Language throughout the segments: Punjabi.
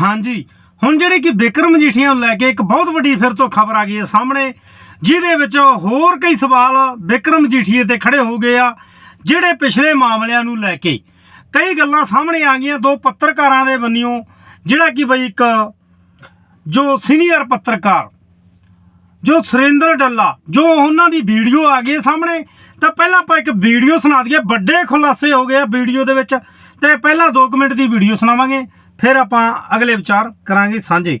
ਹਾਂਜੀ, ਹੁਣ ਜਿਹੜੀ ਕਿ ਬਿਕਰਮ ਮਜੀਠੀਆ ਨੂੰ ਲੈ ਕੇ ਇੱਕ ਬਹੁਤ ਵੱਡੀ ਫਿਰ ਤੋਂ ਖਬਰ ਆ ਗਈ ਹੈ ਸਾਹਮਣੇ, ਜਿਹਦੇ ਵਿੱਚ ਹੋਰ ਕਈ ਸਵਾਲ ਬਿਕਰਮ ਮਜੀਠੀਏ ਤੇ ਖੜੇ ਹੋ ਗਏ ਆ, ਜਿਹੜੇ ਪਿਛਲੇ ਮਾਮਲਿਆਂ ਨੂੰ ਲੈ ਕੇ। ਕਈ ਗੱਲਾਂ ਸਾਹਮਣੇ ਆ ਗਈਆਂ, ਦੋ ਪੱਤਰਕਾਰਾਂ ਦੇ ਬੰਨਿਓ, ਜਿਹੜਾ ਕਿ ਬਈ ਇੱਕ ਜੋ ਸੀਨੀਅਰ ਪੱਤਰਕਾਰ, ਜੋ ਸੁਰਿੰਦਰ ਡੱਲਾ, ਜੋ ਉਹਨਾਂ ਦੀ ਵੀਡੀਓ ਆ ਗਈ ਹੈ ਸਾਹਮਣੇ, ਤਾਂ ਪਹਿਲਾਂ ਆਪਾਂ ਇੱਕ ਵੀਡੀਓ ਸੁਣਾ ਦਈਏ, ਵੱਡੇ ਖੁਲਾਸੇ ਹੋ ਗਏ ਆ ਵੀਡੀਓ ਦੇ ਵਿੱਚ, ਤੇ ਪਹਿਲਾਂ 2 ਮਿੰਟ ਦੀ ਵੀਡੀਓ ਸੁਣਾਵਾਂਗੇ। ਫਿਰ ਆਪਾਂ ਅਗਲੇ ਵਿਚਾਰ ਕਰਾਂਗੇ ਸਾਂਝੇ।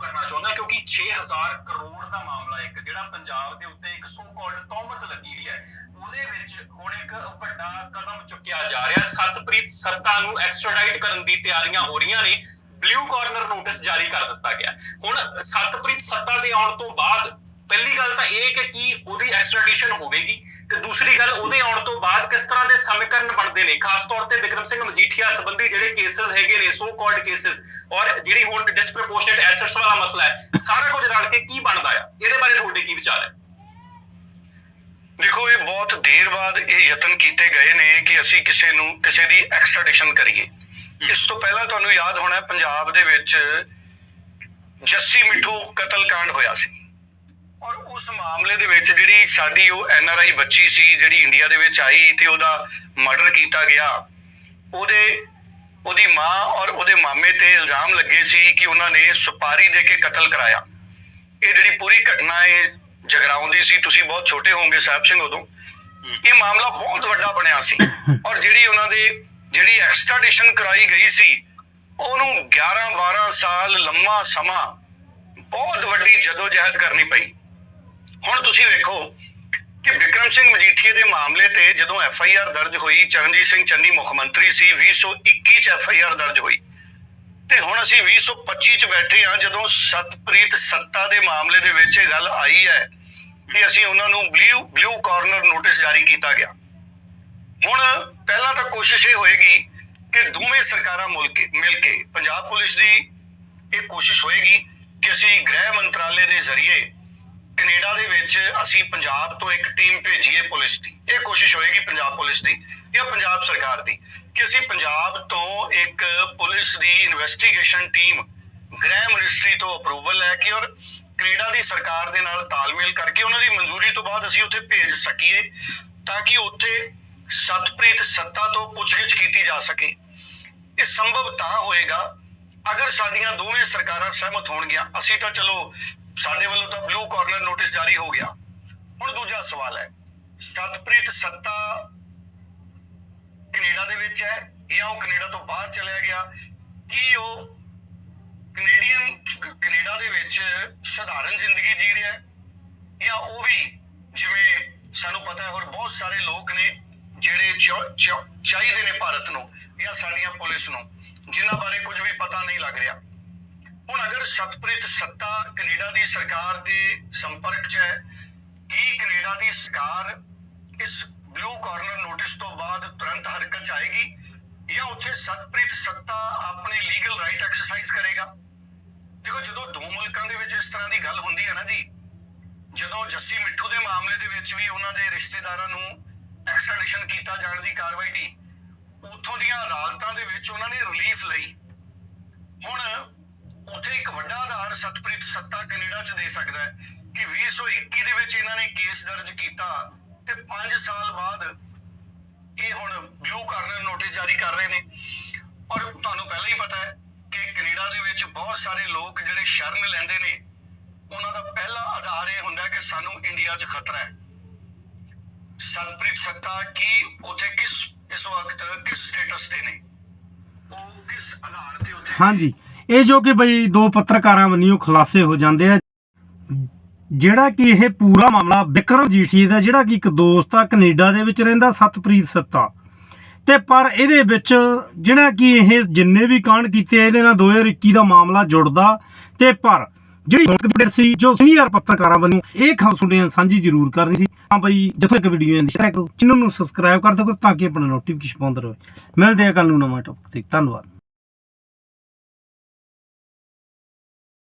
ਕਰਨਾ ਚਾਹੁੰਦਾ ਕਿਉਂਕਿ 6000 ਕਰੋੜ ਦਾ ਮਾਮਲਾ ਇੱਕ, ਜਿਹੜਾ ਪੰਜਾਬ ਦੇ ਉੱਤੇ ਇੱਕ ਸੋ ਕਾਲਡ ਤੌਮਤ ਲੱਗੀ ਹੋਈ ਹੈ। ਉਹਦੇ ਵਿੱਚ ਹੁਣ ਇੱਕ ਵੱਡਾ ਕਦਮ ਚੁੱਕਿਆ ਜਾ ਰਿਹਾ। ਸਤਪ੍ਰੀਤ ਸੱਤਾ ਨੂੰ ਐਕਸਟ੍ਰਾਡਾਈਟ ਕਰਨ ਦੀ ਤਿਆਰੀਆਂ ਹੋ ਰਹੀਆਂ ਨੇ। ਬਲੂ ਕਾਰਨਰ ਨੋਟਿਸ ਜਾਰੀ ਕਰ ਦਿੱਤਾ ਗਿਆ। ਹੁਣ ਸਤਪ੍ਰੀਤ ਸੱਤਾ ਦੇ ਆਉਣ ਤੋਂ ਬਾਅਦ ਪਹਿਲੀ ਗੱਲ ਤਾਂ ਇਹ ਕਿ ਕੀ ਉਹਦੀ ਐਕਸਟ੍ਰਾਡੀਸ਼ਨ ਹੋਵੇਗੀ। ਤੇ ਦੂਸਰੀ ਗੱਲ ਉਹਦੇ ਆਉਣ ਤੋਂ ਬਾਅਦ ਕਿਸ ਤਰ੍ਹਾਂ ਦੇ ਸਮੀਕਰਨ ਬਣਦੇ ਨੇ? ਖਾਸ ਤੌਰ ਤੇ ਵਿਕਰਮ ਸਿੰਘ ਮਜੀਠੀਆ ਸੰਬੰਧੀ ਜਿਹੜੇ ਕੇਸਸ ਹੈਗੇ ਨੇ ਸੋ ਕਾਲਡ ਕੇਸਸ ਔਰ ਜਿਹੜੀ ਹੁਣ ਡਿਸਪ੍ਰੋਪੋਰਸ਼ਨੇਟ ਐਸੈਟਸ ਵਾਲਾ ਮਸਲਾ ਹੈ ਸਾਰਾ ਕੁਝ ਰਲ ਕੇ ਕੀ ਬਣਦਾ ਆ? ਇਹਦੇ ਬਾਰੇ ਤੁਹਾਡੇ ਕੀ ਵਿਚਾਰ ਹੈ? ਦੇਖੋ ਇਹ ਬਹੁਤ ਦੇਰ ਬਾਅਦ ਇਹ ਯਤਨ ਕੀਤੇ ਗਏ ਨੇ ਕਿ ਅਸੀਂ ਕਿਸੇ ਨੂੰ ਕਿਸੇ ਦੀ ਐਕਸਟ੍ਰੈਡੀਸ਼ਨ ਕਰੀਏ। ਇਸ ਤੋਂ ਪਹਿਲਾਂ ਤੁਹਾਨੂੰ ਯਾਦ ਹੋਣਾ ਪੰਜਾਬ ਦੇ ਵਿੱਚ ਜੱਸੀ ਮਿੱਠੂ ਕਤਲकांड ਹੋਇਆ ਸੀ। ਔਰ ਉਸ ਮਾਮਲੇ ਦੇ ਵਿੱਚ ਜਿਹੜੀ ਸਾਡੀ ਉਹ ਐਨ ਆਰ ਆਈ ਬੱਚੀ ਸੀ ਜਿਹੜੀ ਇੰਡੀਆ ਦੇ ਵਿੱਚ ਆਈ ਤੇ ਉਹਦਾ ਮਰਡਰ ਕੀਤਾ ਗਿਆ ਉਹਦੇ ਉਹਦੀ ਮਾਂ ਔਰ ਉਹਦੇ ਮਾਮੇ ਤੇ ਇਲਜ਼ਾਮ ਲੱਗੇ ਸੀ ਕਿ ਉਹਨਾਂ ਨੇ ਸੁਪਾਰੀ ਦੇ ਕੇ ਕਤਲ ਕਰਾਇਆ। ਇਹ ਜਿਹੜੀ ਪੂਰੀ ਘਟਨਾ ਇਹ ਜਗਰਾਉਂਦੀ ਸੀ ਤੁਸੀਂ ਬਹੁਤ ਛੋਟੇ ਹੋਵੋਗੇ ਸਾਹਿਬ ਸਿੰਘ ਉਦੋਂ। ਇਹ ਮਾਮਲਾ ਬਹੁਤ ਵੱਡਾ ਬਣਿਆ ਸੀ। ਔਰ ਜਿਹੜੀ ਉਹਨਾਂ ਦੇ ਜਿਹੜੀ ਐਕਸਟ੍ਰਾਡੀਸ਼ਨ ਕਰਾਈ ਗਈ ਸੀ ਉਹਨੂੰ 11 12 ਸਾਲ ਲੰਮਾ ਸਮਾਂ ਬਹੁਤ ਵੱਡੀ ਜਦੋਜਹਿਦ ਕਰਨੀ ਪਈ। ਹੁਣ ਤੁਸੀਂ ਵੇਖੋ ਕਿ ਵਿਕਰਮ ਸਿੰਘ ਮਜੀਠੀਏ ਦੇ ਮਾਮਲੇ ਤੇ ਜਦੋਂ ਐਫ ਆਈ ਆਰ ਦਰਜ ਹੋਈ, ਚਰਨਜੀਤ ਸਿੰਘ ਚੰਨੀ ਮੁੱਖ ਮੰਤਰੀ ਸੀ 2021 ਚ ਐਫ ਆਈ ਆਰ ਦਰਜ ਹੋਈ। ਤੇ ਹੁਣ ਅਸੀਂ 2025 ਚ ਬੈਠੇ ਹਾਂ, ਜਦੋਂ ਸਤਪ੍ਰੀਤ ਸੱਤਾ ਦੇ ਮਾਮਲੇ ਦੇ ਵਿੱਚ ਇਹ ਗੱਲ ਆਈ ਹੈ ਕਿ ਅਸੀਂ ਉਹਨਾਂ ਨੂੰ ਬਲੂ ਬਲੂ ਕਾਰਨਰ ਨੋਟਿਸ ਜਾਰੀ ਕੀਤਾ ਗਿਆ। ਹੁਣ ਪਹਿਲਾਂ ਤਾਂ ਕੋਸ਼ਿਸ਼ ਇਹ ਹੋਏਗੀ ਕਿ ਦੋਵੇਂ ਸਰਕਾਰਾਂ ਮਿਲ ਕੇ ਮਿਲ ਕੇ, ਪੰਜਾਬ ਪੁਲਿਸ ਦੀ ਇਹ ਕੋਸ਼ਿਸ਼ ਹੋਏਗੀ ਕਿ ਅਸੀਂ ਗ੍ਰਹਿ ਮੰਤਰਾਲੇ ਦੇ ਜ਼ਰੀਏ ਕੈਨੇਡਾ ਦੇ ਵਿੱਚ ਅਸੀਂ ਪੰਜਾਬ ਤੋਂ ਇੱਕ ਟੀਮ ਭੇਜੀਏ ਪੁਲਿਸ ਦੀ। ਇਹ ਕੋਸ਼ਿਸ਼ ਹੋਏਗੀ ਪੰਜਾਬ ਪੁਲਿਸ ਦੀ ਜਾਂ ਪੰਜਾਬ ਸਰਕਾਰ ਦੀ ਕਿ ਅਸੀਂ ਪੰਜਾਬ ਤੋਂ ਇੱਕ ਪੁਲਿਸ ਦੀ ਇਨਵੈਸਟੀਗੇਸ਼ਨ ਟੀਮ ਗ੍ਰਹਿ ਮਿਨਿਸਟਰੀ ਤੋਂ ਅਪਰੂਵਲ ਲੈ ਕੇ ਔਰ ਕੈਨੇਡਾ ਦੀ ਸਰਕਾਰ ਦੇ ਨਾਲ ਤਾਲਮੇਲ ਕਰਕੇ ਉਹਨਾਂ ਦੀ ਮਨਜ਼ੂਰੀ ਤੋਂ ਬਾਅਦ ਅਸੀਂ ਉੱਥੇ ਭੇਜ ਸਕੀਏ ਤਾਂ ਕਿ ਉੱਥੇ ਸਤਪ੍ਰੀਤ ਸੱਤਾ ਤੋਂ ਪੁੱਛਗਿੱਛ ਕੀਤੀ ਜਾ ਸਕੇ। ਇਹ ਸੰਭਵ ਤਾਂ ਹੋਏਗਾ। ਅਗਰ ਸਾਡੀਆਂ ਦੋਵੇਂ ਸਰਕਾਰਾਂ ਸਹਿਮਤ ਹੋਣਗੀਆਂ, ਅਸੀਂ ਤਾਂ ਚਲੋ ਸਾਡੇ ਵੱਲੋਂ ਤਾਂ ਬਲੂ ਕਾਰਨਰ ਨੋਟਿਸ ਜਾਰੀ ਹੋ ਗਿਆ। ਹੁਣ ਦੂਜਾ ਸਵਾਲ ਹੈ, ਸਤਪ੍ਰੀਤ ਸੱਤਾ ਕੈਨੇਡਾ ਦੇ ਵਿੱਚ ਹੈ ਜਾਂ ਉਹ ਕੈਨੇਡਾ ਤੋਂ ਬਾਹਰ ਚਲਿਆ ਗਿਆ? ਕੀ ਉਹ ਕੈਨੇਡੀਅਨ ਕ- ਕੈਨੇਡਾ ਦੇ ਵਿੱਚ ਸਧਾਰਨ ਜ਼ਿੰਦਗੀ ਜੀ ਰਿਹਾ ਹੈ? ਜਾਂ ਉਹ ਵੀ ਜਿਵੇਂ ਸਾਨੂੰ ਪਤਾ ਹੈ, ਹੋਰ ਬਹੁਤ ਸਾਰੇ ਲੋਕ ਨੇ ਜਿਹੜੇ ਚਾ- ਚਾਹੀਦੇ ਨੇ ਭਾਰਤ ਨੂੰ ਜਾਂ ਸਾਡੀਆਂ ਪੁਲਿਸ ਨੂੰ, ਜਿਨ੍ਹਾਂ ਬਾਰੇ ਕੁਝ ਵੀ ਪਤਾ ਨਹੀਂ ਲੱਗ ਰਿਹਾ। ਹੁਣ ਅਗਰ ਸਤਪ੍ਰੀਤ ਸੱਤਾ ਕੈਨੇਡਾ ਦੀ ਸਰਕਾਰ ਦੇ ਸੰਪਰਕ 'ਚ ਹੈ, ਕੀ ਕੈਨੇਡਾ ਦੀ ਸਰਕਾਰ ਇਸ ਬਲੂ ਕਾਰਨਰ ਨੋਟਿਸ ਤੋਂ ਬਾਅਦ ਤੁਰੰਤ ਹਰਕਤ 'ਚ ਆਏਗੀ ਜਾਂ ਉੱਥੇ ਸਤਪ੍ਰੀਤ ਸੱਤਾ ਆਪਣੇ ਲੀਗਲ ਰਾਈਟ ਐਕਸਰਸਾਈਜ਼ ਕਰੇਗਾ? ਦੇਖੋ, ਜਦੋਂ ਦੋ ਮੁਲਕਾਂ ਦੇ ਵਿੱਚ ਇਸ ਤਰ੍ਹਾਂ ਦੀ ਗੱਲ ਹੁੰਦੀ ਹੈ ਨਾ ਜੀ, ਜਦੋਂ ਜੱਸੀ ਮਿੱਠੂ ਦੇ ਮਾਮਲੇ ਦੇ ਵਿੱਚ ਵੀ ਉਹਨਾਂ ਦੇ ਰਿਸ਼ਤੇਦਾਰਾਂ ਨੂੰ ਐਕਸਟ੍ਰੈਡੀਸ਼ਨ ਕੀਤਾ ਜਾਣ ਦੀ ਕਾਰਵਾਈ ਦੀ, ਉੱਥੋਂ ਦੀਆਂ ਅਦਾਲਤਾਂ ਦੇ ਵਿੱਚ ਉਹਨਾਂ ਨੇ ਰਿਲੀਫ ਲਈ ਹੁਣ ਉੱਥੇ ਇੱਕ ਵੱਡਾ ਆਧਾਰ ਸਤਪ੍ਰੀਤ ਸੱਤਾ ਕੈਨੇਡਾ 'ਚ ਦੇ ਸਕਦਾ ਹੈ ਕਿ 2021 ਦੇ ਵਿੱਚ ਇਹਨਾਂ ਨੇ ਕੇਸ ਦਰਜ ਕੀਤਾ ਤੇ 5 ਸਾਲ ਬਾਅਦ ਇਹ ਹੁਣ ਬਲੂ ਕਾਰਨਰ ਨੋਟਿਸ ਜਾਰੀ ਕਰ ਰਹੇ ਨੇ। ਔਰ ਤੁਹਾਨੂੰ ਪਹਿਲਾਂ ਹੀ ਪਤਾ ਹੈ ਕਿ ਕੈਨੇਡਾ ਦੇ ਵਿੱਚ ਬਹੁਤ ਸਾਰੇ ਲੋਕ ਜਿਹੜੇ ਸ਼ਰਨ ਲੈਂਦੇ ਨੇ, ਉਹਨਾਂ ਦਾ ਪਹਿਲਾ ਆਧਾਰ ਇਹ ਹੁੰਦਾ ਕਿ ਸਾਨੂੰ ਇੰਡੀਆ 'ਚ ਖਤਰਾ ਹੈ। ਸਤਪ੍ਰੀਤ ਸੱਤਾ ਕੀ ਉੱਥੇ ਕਿਸ, ਇਸ ਵਕਤ ਕਿਸ ਸਟੇਟਸ ਤੇ ਨੇ? ਉਹ ਕਿਸ ਆਧਾਰ ਤੇ ਉੱਥੇ ਹਾਂਜੀ। ਇਹ ਜੋ ਕਿ ਬਈ ਦੋ ਪੱਤਰਕਾਰਾਂ ਵੱਲੋਂ ਖੁਲਾਸੇ ਹੋ ਜਾਂਦੇ ਆ, ਜਿਹੜਾ ਕਿ ਇਹ ਪੂਰਾ ਮਾਮਲਾ ਵਿਕਰਮ ਜੀਠੀ ਦਾ, ਜਿਹੜਾ ਕਿ ਇੱਕ ਦੋਸਤ ਆ, ਕੈਨੇਡਾ ਦੇ ਵਿੱਚ ਰਹਿੰਦਾ, ਸਤਪ੍ਰੀਤ ਸੱਤਾ। ਤੇ ਪਰ ਇਹਦੇ ਵਿੱਚ ਜਿਹੜਾ ਕਿ ਇਹ ਜਿੰਨੇ ਵੀ ਕਾਂਡ ਕੀਤੇ ਇਹਦੇ ਨਾਲ 2021 ਦਾ ਮਾਮਲਾ ਜੁੜਦਾ। ਤੇ ਪਰ ਜਿਹੜੀ ਹੁਣ ਸੀ, ਜੋ ਸੀਨੀਅਰ ਪੱਤਰਕਾਰਾਂ ਵੱਲੋਂ ਇਹ ਖਬਰ ਸੁਣਿਆ ਸਾਂਝੀ ਜ਼ਰੂਰ ਕਰਨੀ ਸੀ। ਹਾਂ ਬਈ ਜਿੱਥੇ ਇੱਕ ਵੀਡੀਓ ਆਉਂਦੀ ਸ਼ੇਅਰ ਕਰੋ, ਚੈਨਲ ਨੂੰ ਸਬਸਕ੍ਰਾਈਬ ਕਰ ਦਿਓ, ਤਾਂ ਕਿ ਆਪਣਾ ਨੋਟੀਫਿਕੇਸ਼ਨ ਪਾਉਂਦੇ ਰਹੇ। ਮਿਲਦੇ ਆ ਕੱਲ ਨੂੰ ਨਵਾਂ ਟੌਪਿਕ ਤੇ। ਧੰਨਵਾਦ।